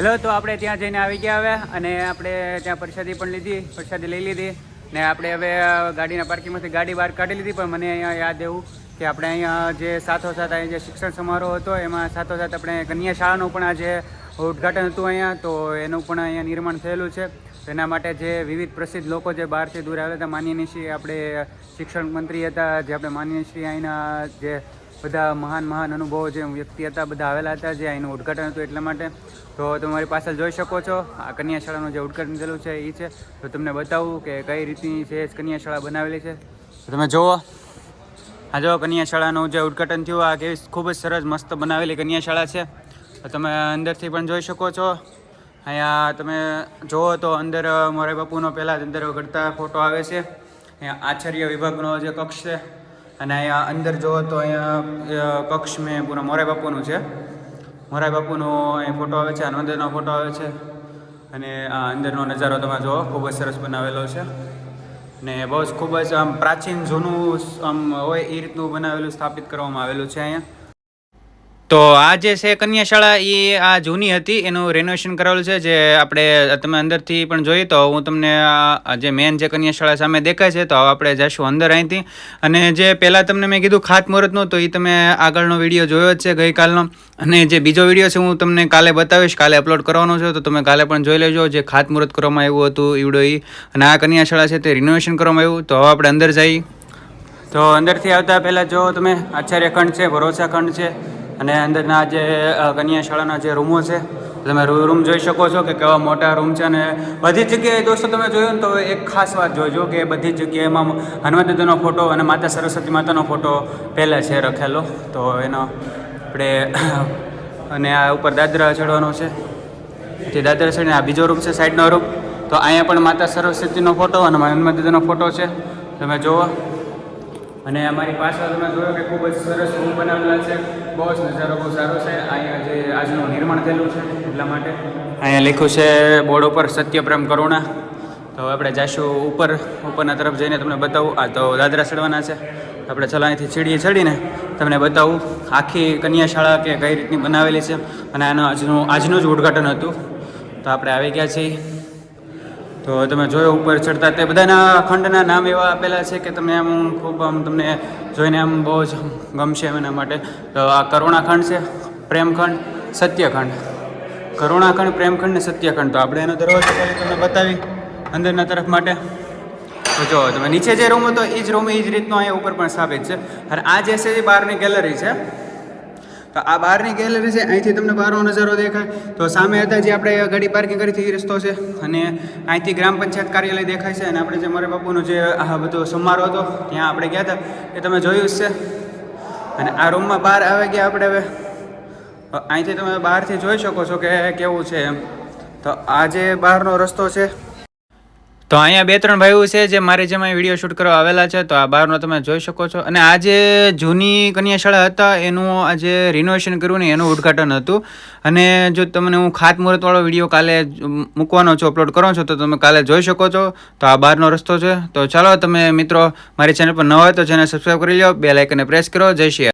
Hello તો આપણે ત્યાં જઈને આવી ગયા હવે અને આપણે ત્યાં પ્રસાદી પણ લીધી, પ્રસાદી લઈ લીધી ને આપણે હવે ગાડીના પાર્કિંગમાંથી ગાડી બહાર કાઢી લીધી, પણ મને અહીંયા યાદ એવું કે આપણે અહીંયા જે સાથોસાથ અહીંયા જે શિક્ષણ સમારોહ હતો, એમાં સાથોસાથ આપણે કન્યા શાળાનું પણ આજે ઉદ્ઘાટન હતું અહીંયા, તો એનું પણ અહીંયા નિર્માણ થયેલું છે. એના માટે જે વિવિધ પ્રસિદ્ધ લોકો જે બહારથી દૂર આવ્યા હતા, માનનીય આપણે શિક્ષણ મંત્રી હતા, જે આપણે માનનીય શ્રી અહીંના જે બધા મહાન મહાન અનુભવો જે વ્યક્તિ હતા, બધા આવેલા હતા, જે અહીંનું ઉદઘાટન હતું એટલા માટે. તો તમારી પાસે જોઈ શકો છો, આ કન્યા શાળાનું જે ઉદ્ઘાટન થયેલું છે એ છે. તો તમને બતાવું કે કઈ રીતની છે કન્યા શાળા બનાવેલી છે. તમે જુઓ. આ જો કન્યા શાળાનું જે ઉદ્ઘાટન થયું, આ કેવી ખૂબ જ સરસ મસ્ત બનાવેલી કન્યા શાળા છે તમે અંદરથી પણ જોઈ શકો છો. અહીંયા તમે જુઓ તો અંદર મોરારી બાપુનો પહેલાં જ અંદર ઘડતા ફોટો આવે છે. અહીંયા આચાર્ય વિભાગનો જે કક્ષ છે. અને અહીંયા અંદર જુઓ તો અહીંયા કક્ષ મેં પૂરા મોરાઈ બાપુનું છે. મોરાઈ બાપુનો અહીં ફોટો આવે છે અને અંદરનો ફોટો આવે છે. અને આ અંદરનો નજારો તમે જુઓ, ખૂબ જ સરસ બનાવેલો છે. ને બહુ જ ખૂબ જ આમ પ્રાચીન જૂનું, આમ હોય એ રીતનું બનાવેલું સ્થાપિત કરવામાં આવેલું છે અહીંયા. તો આ જે છે કન્યાશાળા એ આ જૂની હતી, એનું રેનોવેશન કરાવેલું છે, જે આપણે તમે અંદરથી પણ જોઈએ તો હું તમને આ જે મેન જે કન્યાશાળા સામે દેખાય છે, તો હવે આપણે જઈશું અંદર અહીંથી. અને જે પહેલાં તમને મેં કીધું ખાતમુહૂર્તનું, તો એ તમે આગળનો વીડિયો જોયો જ છે ગઈકાલનો. અને જે બીજો વીડિયો છે, હું તમને કાલે બતાવીશ, કાલે અપલોડ કરવાનો છે, તો તમે કાલે પણ જોઈ લેજો, જે ખાતમુહૂર્ત કરવામાં આવ્યું હતું, ઈવડો એ અને આ કન્યાશાળા છે, તે રિનોવેશન કરવામાં આવ્યું. તો હવે આપણે અંદર જઈએ. તો અંદરથી આવતા પહેલાં જો તમે આચાર્યખંડ છે, ભરોસાખંડ છે અને અંદરના જે કન્યા શાળાના જે રૂમો છે, તમે રૂમ જોઈ શકો છો કે કેવા મોટા રૂમ છે અને બધી જગ્યાએ દોસ્તો તમે જોયું ને તો એક ખાસ વાત જોજો કે બધી જ જગ્યાએ એમાં હનુમાન દાદાનો ફોટો અને માતા સરસ્વતી માતાનો ફોટો પહેલાં છે રખેલો. તો એનો આપણે, અને આ ઉપર દાદરા ચડવાનો છે. જે દાદરા ચડીને આ બીજો રૂમ છે સાઈડનો રૂમ. તો અહીંયા પણ માતા સરસ્વતીનો ફોટો અને હનુમાન દાદાનો ફોટો છે. તમે જુઓ અને અમારી પાછળ તમે જોયો કે ખૂબ જ સરસ રૂમ બનાવેલા છે. બહુ જ નજારો બહુ સારો છે. અહીંયા જે આજનું નિર્માણ થયેલું છે, એટલા માટે. અહીંયા લખ્યું છે, બોર્ડ ઉપર સત્યપ્રેમ કરુણા. તો આપણે જઈશું ઉપર, ઉપરના તરફ જઈને તમને બતાવું. આ તો દાદરા ચડવાના છે. આપણે ચલાણીથી અહીંથી ચડીને તમને બતાવું આખી કન્યા શાળા કે કઈ રીતની બનાવેલી છે. અને આનું આજનું આજનું જ ઉદ્ઘાટન હતું. તો આપણે આવી ગયા છીએ. તો તમે જોયો ઉપર ચડતા તે બધાના ખંડના નામ એવા આપેલા છે કે તમને આમ ખૂબ આમ તમને જોઈને આમ બહુ જ ગમશે એના માટે. તો આ કરુણાખંડ છે, પ્રેમખંડ, સત્યખંડ. કરુણાખંડ, પ્રેમખંડ ને સત્યખંડ. તો આપણે એનો દરવાજો પહેલાં તમને બતાવી અંદરના તરફ માટે. તો જો, તમે નીચે જે રૂમ હતો, એ જ રૂમ એ જ રીતનો અહીંયા ઉપર પણ સ્થાપિત છે. અને આ જે છે, એ બહારની ગેલેરી છે. તો આ બહારની ગેલેરી છે, અહીંથી તમને બહારનો નજારો દેખાય. તો સામે હતા જે આપણે ગાડી પાર્કિંગ કરી હતી રસ્તો છે. અને અહીંથી ગ્રામ પંચાયત કાર્યાલય દેખાય છે. અને આપણે જે મારા બાપુનો જે આ બધો સમારોહ હતો, ત્યાં આપણે ગયા હતા. એ તમે જોયું જ છે. અને આ રૂમમાં બહાર આવે ગયા આપણે હવે. અહીંથી તમે બહારથી જોઈ શકો છો કે કેવું છે એમ. તો આ જે બહારનો રસ્તો છે તો અહીંયા બે ત્રણ ભાઈઓ છે જે મારી જેમ વીડિયો શૂટ કરવા આવેલા છે, તો આ બહારનો તમે જોઈ શકો છો. અને આ જે જૂની કન્યાશાળા હતા, એનું આજે રિનોવેશન કર્યું ને, એનું ઉદ્ઘાટન હતું. અને જો તમને હું ખાતમુહૂર્તવાળો વીડિયો કાલે મૂકવાનો છું અપલોડ કરો છો, તો તમે કાલે જોઈ શકો છો. તો આ બહારનો રસ્તો છે. તો ચાલો તમે મિત્રો મારી ચેનલ પર ન હોય તો ચેનલ સબસ્ક્રાઈબ કરી લો બે લાઇકને પ્રેસ કરો. જય શ્રી